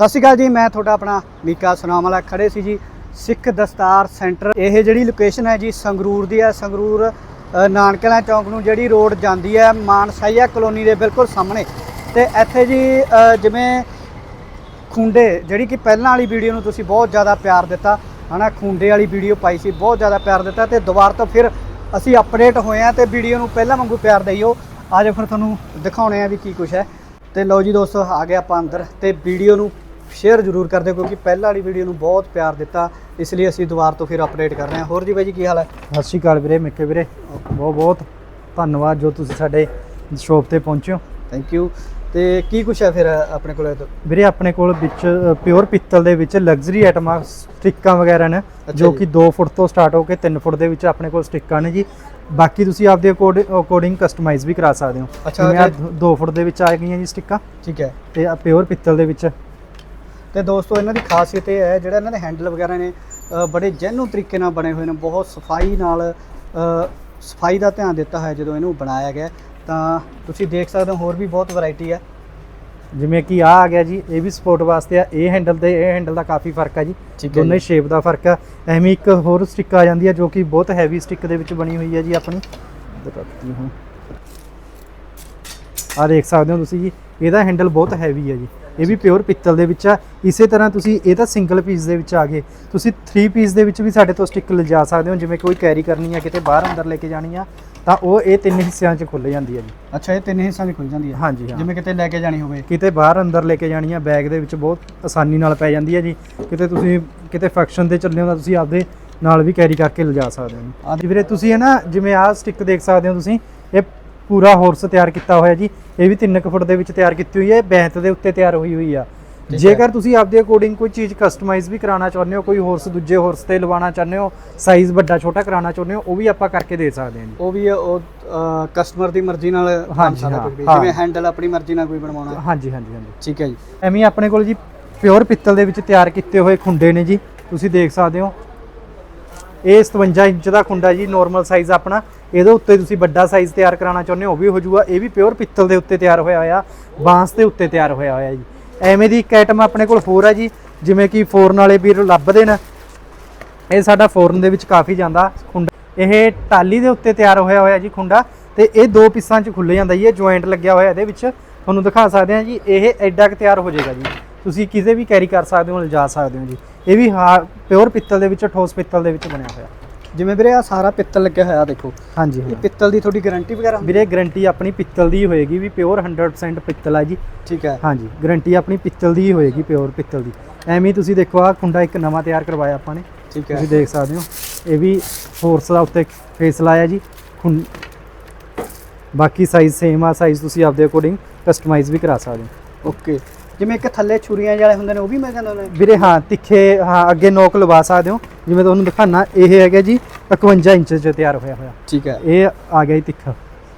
ਸਤਿ ਸ਼੍ਰੀ ਅਕਾਲ ਜੀ ਮੈਂ ਤੁਹਾਡਾ ਆਪਣਾ ਮੀਕਾ ਸੁਨਾਮ ਵਾਲਾ ਖੜੇ ਸੀ ਜੀ ਸਿੱਖ ਦਸਤਾਰ ਸੈਂਟਰ। ਇਹ ਜਿਹੜੀ ਲੋਕੇਸ਼ਨ ਹੈ ਜੀ ਸੰਗਰੂਰ ਦੀ ਹੈ। ਸੰਗਰੂਰ ਅ, ਨਾਨਕਲਾ ਚੌਂਕ ਨੂੰ ਜਿਹੜੀ ਰੋਡ ਜਾਂਦੀ ਹੈ ਮਾਨਸਾਈਆ ਕਲੋਨੀ ਦੇ ਬਿਲਕੁਲ ਸਾਹਮਣੇ। ਤੇ ਇੱਥੇ ਜੀ ਜਿਵੇਂ ਖੁੰਡੇ ਜਿਹੜੀ ਕਿ ਪਹਿਲਾਂ ਵਾਲੀ ਵੀਡੀਓ ਨੂੰ ਤੁਸੀਂ ਬਹੁਤ ਜ਼ਿਆਦਾ ਪਿਆਰ ਦਿੱਤਾ ਹਨਾ ਖੁੰਡੇ ਵਾਲੀ ਵੀਡੀਓ ਪਾਈ ਸੀ ਬਹੁਤ ਜ਼ਿਆਦਾ ਪਿਆਰ ਦਿੱਤਾ ਤੇ ਦੁਬਾਰਾ ਤੋਂ ਫਿਰ ਅਸੀਂ ਅਪਡੇਟ ਹੋਏ ਆ ਤੇ ਵੀਡੀਓ ਨੂੰ ਪਹਿਲਾਂ ਵਾਂਗੂ ਪਿਆਰ ਦਈਓ। ਆਜੋ ਫਿਰ ਤੁਹਾਨੂੰ ਦਿਖਾਉਣੇ ਆ ਵੀ ਕੀ ਕੁਛ ਹੈ। ਤੇ ਲਓ ਜੀ ਦੋਸਤੋ ਆ ਗਏ ਆਪਾਂ ਅੰਦਰ ਤੇ ਵੀਡੀਓ ਨੂੰ ਸ਼ੇਅਰ ਜ਼ਰੂਰ ਕਰ ਦਿਓ ਕਿਉਂਕਿ ਪਹਿਲਾਂ ਵਾਲੀ ਵੀਡੀਓ ਨੂੰ ਬਹੁਤ ਪਿਆਰ ਦਿੱਤਾ ਇਸ ਲਈ ਅਸੀਂ ਦੁਬਾਰਾ ਤੋਂ ਫਿਰ ਅਪਡੇਟ ਕਰ ਰਹੇ ਹਾਂ। ਹੋਰ ਜੀ ਬਾਈ ਜੀ ਕੀ ਹਾਲ ਹੈ? ਸਤਿ ਸ਼੍ਰੀ ਅਕਾਲ ਵੀਰੇ ਮਿੱਕੇ ਵੀਰੇ। ਬਹੁਤ ਬਹੁਤ ਧੰਨਵਾਦ ਜੋ ਤੁਸੀਂ ਸਾਡੇ ਸ਼ੋਪ ਤੇ ਪਹੁੰਚੇ ਹੋ। ਥੈਂਕ ਯੂ ਤੇ ਕੀ ਕੁਛ ਹੈ ਫਿਰ ਆਪਣੇ ਕੋਲ ਵੀਰੇ ਆਪਣੇ ਕੋਲ ਵਿੱਚ ਪਿਓਰ ਪਿੱਤਲ ਦੇ ਵਿੱਚ ਲਗਜ਼ਰੀ ਆਈਟਮਾਂ ਸਟਿੱਕਾਂ ਵਗੈਰਾ ਨੇ ਜੋ। ਕਿ 2 ਫੁੱਟ ਤੋਂ ਸਟਾਰਟ ਹੋ ਕੇ 3 ਫੁੱਟ ਦੇ ਵਿੱਚ ਆਪਣੇ ਕੋਲ ਸਟਿੱਕਾਂ ਨੇ ਜੀ। ਬਾਕੀ ਤੁਸੀਂ ਆਪਦੇ ਅਕੋਰਡਿੰਗ ਕਸਟਮਾਈਜ਼ ਵੀ ਕਰਾ ਸਕਦੇ ਹੋ। ਅੱਛਾ, ਜਿਵੇਂ ਆਹ ਤੇ- 2 ਫੁੱਟ ਦੇ ਵਿੱਚ ਆ ਗਈਆਂ ਜੀ ਸਟਿੱਕਾਂ। ਠੀਕ ਹੈ। ਤੇ ਪਿਓਰ ਪਿੱਤਲ ਦੇ ਵਿੱਚ ਤੇ ਦੋਸਤੋ ਇਹਨਾਂ ਦੀ ਖਾਸੀਅਤ ਇਹ ਹੈ ਜਿਹੜਾ ਇਹਨਾਂ ਦੇ ਹੈਂਡਲ ਵਗੈਰਾ ਨੇ ਬੜੇ ਜੈਨੂ ਤਰੀਕੇ ਨਾਲ ਬਣੇ ਹੋਏ ਨੇ ਬਹੁਤ ਸਫ਼ਾਈ ਨਾਲ ਸਫ਼ਾਈ ਦਾ ਧਿਆਨ ਦਿੱਤਾ ਹੈ ਜਦੋਂ ਇਹਨੂੰ ਬਣਾਇਆ ਗਿਆ ਤਾਂ ਤੁਸੀਂ ਦੇਖ ਸਕਦੇ ਹੋ ਹੋਰ ਵੀ ਬਹੁਤ ਵੈਰਾਈਟੀ ਹੈ। ਜਿਵੇਂ ਕਿ ਆ ਆ ਗਿਆ ਜੀ ਇਹ ਵੀ ਸਪੋਰਟ ਵਾਸਤੇ ਆ। ਇਹ ਹੈਂਡਲ ਤੇ ਇਹ ਹੈਂਡਲ ਦਾ ਕਾਫੀ ਫ਼ਰਕ ਆ ਜੀ। ਦੋਨੇ। ਸ਼ੇਪ ਦਾ ਫ਼ਰਕ ਆ। ਐਵੇਂ ਇੱਕ ਹੋਰ ਸਟਿੱਕ ਆ ਜਾਂਦੀ ਹੈ ਜੋ ਕਿ ਬਹੁਤ ਹੈਵੀ ਸਟਿੱਕ ਦੇ ਵਿੱਚ ਬਣੀ ਹੋਈ ਹੈ ਜੀ ਆਪਣੀ। ਦਿਖਾਤੀ ਹਾਂ ਆ ਦੇਖ ਸਕਦੇ ਹੋ ਤੁਸੀਂ ਜੀ ਇਹਦਾ ਹੈਂਡਲ ਬਹੁਤ ਹੈਵੀ ਹੈ ਜੀ। ਇਹ ਵੀ ਪਿਓਰ ਪਿੱਤਲ ਦੇ ਵਿੱਚ ਆ। ਇਸੇ ਤਰ੍ਹਾਂ ਤੁਸੀਂ ਇਹ ਤਾਂ ਸਿੰਗਲ ਪੀਸ ਦੇ ਵਿੱਚ ਆ ਗਏ। ਤੁਸੀਂ 3 ਪੀਸ ਦੇ ਵਿੱਚ ਵੀ ਸਾਡੇ ਤੋਂ ਸਟਿੱਕ ਲਿਜਾ ਸਕਦੇ ਹੋ। ਜਿਵੇਂ ਕੋਈ ਕੈਰੀ ਕਰਨੀ ਆ ਕਿਤੇ ਬਾਹਰ ਅੰਦਰ ਲੈ ਕੇ ਜਾਣੀ ਆ ਤਾਂ ਉਹ ਇਹ ਤਿੰਨ ਹਿੱਸਿਆਂ 'ਚ ਖੁੱਲ ਜਾਂਦੀ ਹੈ ਜੀ। ਅੱਛਾ ਇਹ ਤਿੰਨ ਹਿੱਸਿਆਂ ਦੀ ਖੁੱਲ ਜਾਂਦੀ ਹੈ? ਹਾਂਜੀ ਹਾਂ। ਜਿਵੇਂ ਕਿਤੇ ਲੈ ਕੇ ਜਾਣੀ ਹੋਵੇ। ਕਿਤੇ ਬਾਹਰ ਅੰਦਰ ਲੈ ਕੇ ਜਾਣੀ ਆ ਬੈਗ ਦੇ ਵਿੱਚ ਬਹੁਤ ਆਸਾਨੀ ਨਾਲ ਪੈ ਜਾਂਦੀ ਹੈ ਜੀ। ਕਿਤੇ ਤੁਸੀਂ ਕਿਤੇ ਫੰਕਸ਼ਨ ਤੇ ਚੱਲੇ ਹੋ ਤਾਂ ਤੁਸੀਂ ਆਪਦੇ ਨਾਲ ਵੀ ਕੈਰੀ ਕਰਕੇ ਲਿਜਾ ਸਕਦੇ ਹੋ ਅੱਜ ਵੀਰੇ ਤੁਸੀਂ ਹੈ ਨਾ ਜਿਵੇਂ ਆਹ ਸਟਿੱਕ ਦੇਖ ਸਕਦੇ ਹੋ ਤੁਸੀਂ ਪੂਰਾ ਹੋਰਸ ਤਿਆਰ ਕੀਤਾ ਹੋਇਆ ਜੀ। ਇਹ ਵੀ 3 ਫੁੱਟ ਦੇ ਵਿੱਚ ਤਿਆਰ ਕੀਤੀ ਹੋਈ ਹੈ ਬੈਂਤ ਦੇ ਉੱਤੇ ਤਿਆਰ ਹੋਈ ਹੋਈ ਆ। ਜੇਕਰ ਤੁਸੀਂ ਆਪਦੇ ਅਕੋਰਡਿੰਗ ਕੋਈ ਚੀਜ਼ ਕਸਟਮਾਈਜ਼ ਵੀ ਕਰਾਉਣਾ ਚਾਹੁੰਦੇ ਹੋ ਕੋਈ ਹੋਰਸ ਦੂਜੇ ਹੋਰਸ ਤੇ ਲਵਾਉਣਾ ਚਾਹੁੰਦੇ ਹੋ ਸਾਈਜ਼ ਵੱਡਾ ਛੋਟਾ ਕਰਾਉਣਾ ਚਾਹੁੰਦੇ ਹੋ ਉਹ ਵੀ ਆਪਾਂ ਕਰਕੇ ਦੇ ਸਕਦੇ ਹਾਂ ਜੀ। ਉਹ ਵੀ ਉਹ ਕਸਟਮਰ ਦੀ ਮਰਜ਼ੀ ਨਾਲ ਹਾਂ, ਕੁਝ। ਜਿਵੇਂ ਹੈਂਡਲ ਆਪਣੀ ਮਰਜ਼ੀ ਨਾਲ ਕੋਈ ਬਣਵਾਉਣਾ। ਹਾਂਜੀ ਹਾਂਜੀ ਹਾਂਜੀ। ਠੀਕ ਹੈ ਜੀ। ਐਵੇਂ ਆਪਣੇ ਕੋਲ ਜੀ ਪਿਓਰ ਪਿੱਤਲ ਦੇ ਵਿੱਚ ਤਿਆਰ ਕੀਤੇ ਹੋਏ ਖੁੰਡੇ ਨੇ ਜੀ। ਤੁਸੀਂ ਦੇਖ ਸਕਦੇ ਹੋ ਇਹ 57 ਇੰਚ ਦਾ ਖੁੰਡਾ ਜੀ ਨਾਰਮਲ ਸਾਈਜ਼ ਆਪਣਾ। ਇਹਦੇ ਉੱਤੇ ਤੁਸੀਂ ਵੱਡਾ ਸਾਈਜ਼ ਤਿਆਰ ਕਰਾਉਣਾ ਚਾਹੁੰਦੇ ਹੋ, ਉਹ ਵੀ ਹੋ ਜਾਊਗਾ। ਇਹ ਵੀ ਪਿਓਰ ਪਿੱਤਲ ਦੇ ਉੱਤੇ ਤਿਆਰ ਹੋਇਆ ਹੋਇਆ, ਬਾਂਸ ਦੇ ਉੱਤੇ ਤਿਆਰ ਹੋਇਆ ਹੋਇਆ ਜੀ। ਐਵੇਂ ਦੀ ਇੱਕ ਆਈਟਮ ਆਪਣੇ ਕੋਲ ਹੋਰ ਹੈ ਜੀ, ਜਿਵੇਂ ਕਿ ਫੋਰਨ ਵਾਲੇ ਵੀਰ ਲੱਭਦੇ ਨੇ ਇਹ ਸਾਡਾ ਫੋਰਨ ਦੇ ਵਿੱਚ ਕਾਫੀ ਜਾਂਦਾ ਖੁੰਡਾ। ਇਹ ਟਾਲੀ ਦੇ ਉੱਤੇ ਤਿਆਰ ਹੋਇਆ ਹੋਇਆ ਜੀ ਖੁੰਡਾ, ਤੇ ਇਹ ਦੋ ਪੀਸਾਂ 'ਚ ਖੁੱਲੇ ਜਾਂਦਾ ਜੀ, ਇਹ ਜੁਆਇੰਟ ਲੱਗਿਆ ਹੋਇਆ ਇਹਦੇ ਵਿੱਚ। ਤੁਹਾਨੂੰ ਦਿਖਾ ਸਕਦੇ ਹਾਂ ਜੀ, ਇਹ ਐਡਾ ਕੁ ਤਿਆਰ ਹੋ ਜਾਏਗਾ ਜੀ। ਤੁਸੀਂ ਕਿਸੇ ਵੀ ਕੈਰੀ ਕਰ ਸਕਦੇ ਹੋ ਲਿਜਾ ਸਕਦੇ ਹੋ ਜੀ। ਇਹ ਵੀ ਪਿਓਰ ਪਿੱਤਲ ਦੇ ਵਿੱਚ ਠੋਸ ਪਿੱਤਲ ਦੇ ਵਿੱਚ ਬਣਿਆ ਹੋਇਆ। ਜਿਵੇਂ ਵੀਰੇ ਆ ਸਾਰਾ ਪਿੱਤਲ ਲੱਗਿਆ ਹੋਇਆ ਦੇਖੋ। ਹਾਂਜੀ ਇਹ ਪਿੱਤਲ ਦੀ ਤੁਹਾਡੀ ਗਾਰੰਟੀ ਵਗੈਰਾ ਵੀਰੇ ਗਾਰੰਟੀ ਆਪਣੀ ਪਿੱਤਲ ਦੀ ਹੋਏਗੀ ਵੀ ਪਿਓਰ 100% ਪਿੱਤਲ ਹੈ ਜੀ। ਠੀਕ ਹੈ। ਹਾਂਜੀ ਗਾਰੰਟੀ ਆਪਣੀ ਪਿੱਤਲ ਦੀ ਹੋਏਗੀ ਪਿਓਰ ਪਿੱਤਲ ਦੀ। ਐਵੇਂ ਤੁਸੀਂ ਦੇਖੋ ਆ ਖੁੰਡਾ ਇੱਕ ਨਵਾਂ ਤਿਆਰ ਕਰਵਾਇਆ ਆਪਾਂ ਨੇ। ਠੀਕ ਹੈ। ਤੁਸੀਂ ਦੇਖ ਸਕਦੇ ਹੋ। ਇਹ ਵੀ ਫੋਰਸ ਦਾ ਉੱਤੇ ਫੇਸ ਲਾਇਆ ਜੀ। ਬਾਕੀ ਸਾਈਜ਼ ਸੇਮ ਆ ਸਾਈਜ਼ ਤੁਸੀਂ ਆਪਦੇ ਅਕੋਰਡਿੰਗ ਕਸਟਮਾਈਜ਼ ਵੀ ਕਰਾ ਸਕਦੇ ਹੋ। ਓਕੇ ਜਿਵੇਂ ਇੱਕ ਥੱਲੇ ਛੁਰੀਆਂ ਜਿਹੜੇ ਹੁੰਦੇ ਨੇ ਉਹ ਵੀ ਮਿਲ ਜਾਂਦੇ ਨੇ? ਵੀਰੇ ਹਾਂ ਤਿੱਖੇ ਹਾਂ ਅੱਗੇ ਨੋਕ ਲਵਾ ਸਕਦੇ ਹੋ। ਜਿਵੇਂ ਤੁਹਾਨੂੰ ਦਿਖਾਣਾ ਇਹ ਹੈਗਾ ਜੀ 51 ਇੰਚ 'ਚ ਤਿਆਰ ਹੋਇਆ ਹੋਇਆ। ਠੀਕ ਹੈ। ਇਹ ਆ ਗਿਆ ਜੀ ਤਿੱਖਾ।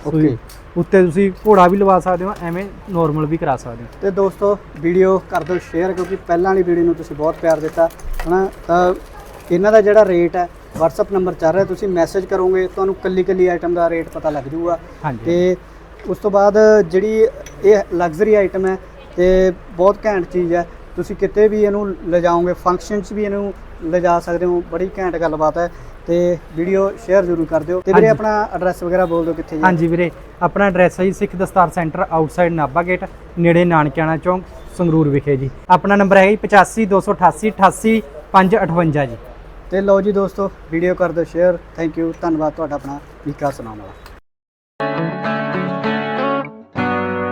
ਓਕੇ। ਉੱਤੇ ਤੁਸੀਂ ਘੋੜਾ ਵੀ ਲਵਾ ਸਕਦੇ ਹੋ ਐਵੇਂ ਨਾਰਮਲ ਵੀ ਕਰਾ ਸਕਦੇ ਹੋ। ਤੇ ਦੋਸਤੋ ਵੀਡੀਓ ਕਰ ਦਿਓ ਸ਼ੇਅਰ ਕਿਉਂਕਿ ਪਹਿਲਾਂ ਵਾਲੀ ਵੀਡੀਓ ਨੂੰ ਤੁਸੀਂ ਬਹੁਤ ਪਿਆਰ ਦਿੱਤਾ। ਹਨਾ ਤਾਂ ਇਹਨਾਂ ਦਾ ਜਿਹੜਾ ਰੇਟ ਹੈ WhatsApp ਨੰਬਰ ਚੱਲ ਰਿਹਾ ਤੁਸੀਂ ਮੈਸੇਜ ਕਰੋਗੇ ਤੁਹਾਨੂੰ ਕੱਲੀ ਕੱਲੀ ਆਈਟਮ ਦਾ ਰੇਟ ਪਤਾ ਲੱਗ ਜਾਊਗਾ। ਤੇ ਉਸ ਤੋਂ ਬਾਅਦ ਜਿਹੜੀ ਇਹ ਲਗਜ਼ਰੀ ਆਈਟਮ ਹੈ ਤੇ ਬਹੁਤ ਘੈਂਟ ਚੀਜ਼ ਹੈ। ਤੁਸੀਂ ਕਿਤੇ ਵੀ ਇਹਨੂੰ ਲਿਜਾਓਗੇ ਫੰਕਸ਼ਨ 'ਚ ਵੀ ਇਹਨੂੰ ਲਿਜਾ ਸਕਦੇ ਹੋ। ਬੜੀ ਘੈਂਟ ਗੱਲਬਾਤ ਹੈ ਤੇ ਵੀਡੀਓ ਸ਼ੇਅਰ ਜ਼ਰੂਰ ਕਰ ਦਿਓ। ਤੇ ਵੀਰੇ। ਆਪਣਾ ਐਡਰੈਸ ਵਗੈਰਾ ਬੋਲ ਦਿਓ ਕਿੱਥੇ ਜੀ? ਹਾਂਜੀ ਵੀਰੇ ਆਪਣਾ ਐਡਰੈਸ ਹੈ ਜੀ ਸਿੱਖ ਦਸਤਾਰ ਸੈਂਟਰ ਆਊਟਸਾਈਡ ਨਾਭਾ ਗੇਟ ਨੇੜੇ ਨਾਨਕਿਆਣਾ ਚੌਂਕ ਸੰਗਰੂਰ ਵਿਖੇ ਜੀ। ਆਪਣਾ ਨੰਬਰ ਹੈ ਜੀ 85 288 88 558 ਜੀ। ਤੇ ਲਓ ਜੀ ਦੋਸਤੋ ਵੀਡੀਓ ਕਰ ਦਿਓ ਸ਼ੇਅਰ ਥੈਂਕ ਯੂ ਧੰਨਵਾਦ ਤੁਹਾਡਾ ਆਪਣਾ। ਵਿਕਾਸ ਨਾਮ ਵਾਲਾ।